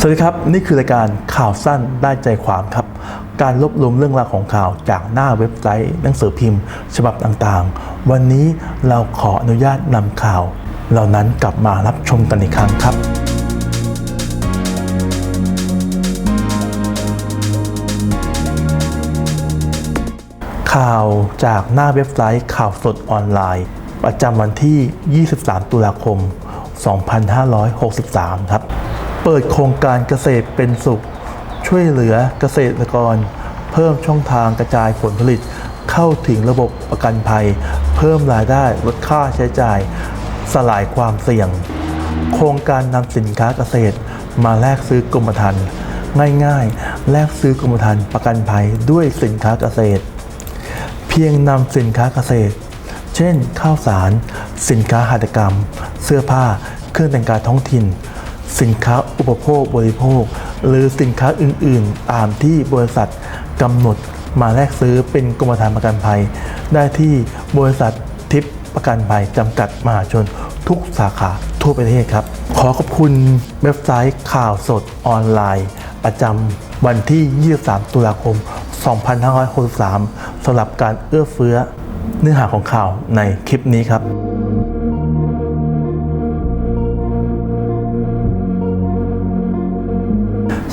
สวัสดีครับ นี่คือรายการข่าวสั้นได้ใจความครับ การรวบรวมเรื่องราวของข่าวจากหน้าเว็บไซต์หนังสือพิมพ์ ฉบับต่างๆ วันนี้เราขออนุญาตนำข่าว เหล่านั้นกลับมารับชมกันอีกครั้งครับ ข่าวจากหน้าเว็บไซต์ข่าวสดออนไลน์ ประจำวันที่ 23 ตุลาคม 2563 ครับ เปิดโครงการเกษตรเป็นสุข ช่วยเหลือเกษตรกร เพิ่มช่องทางกระจายผลผลิต เข้าถึงระบบประกันภัย เพิ่มรายได้ลดค่าใช้จ่าย สลายความเสี่ยง โครงการนำสินค้าเกษตร มาแลกซื้อกรมธรรม์ง่ายๆ แลกซื้อกรมธรรม์ประกันภัยด้วยสินค้าเกษตร เพียงนำสินค้าเกษตร เช่น ข้าวสาร สินค้าหัตถกรรม เสื้อผ้า เครื่องแต่งกายท้องถิ่น สินค้า อุปโภคบริโภค หรือสินค้าอื่น ๆ ตามที่บริษัทกำหนดมาแลกซื้อเป็นกรมธรรม์ประกันภัย ได้ที่บริษัททิพย์ประกันภัยจำกัดมหาชนทุกสาขาทั่วประเทศครับ ขอขอบคุณเว็บไซต์ข่าวสดออนไลน์ ประจำวันที่ 23 ตุลาคม 2563สำหรับการเอื้อเฟื้อเนื้อหาของข่าวในคลิปนี้ครับ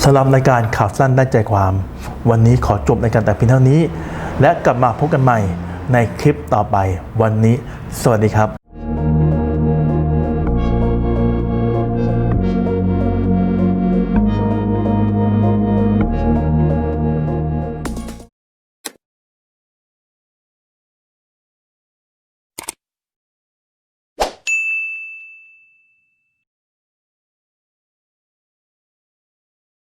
สำหรับรายการข่าวสั้นได้ใจความ วันนี้ขอจบรายการแต่เพียงเท่านี้ และกลับมาพบกันใหม่ในคลิปต่อไปวันนี้ สวัสดีครับ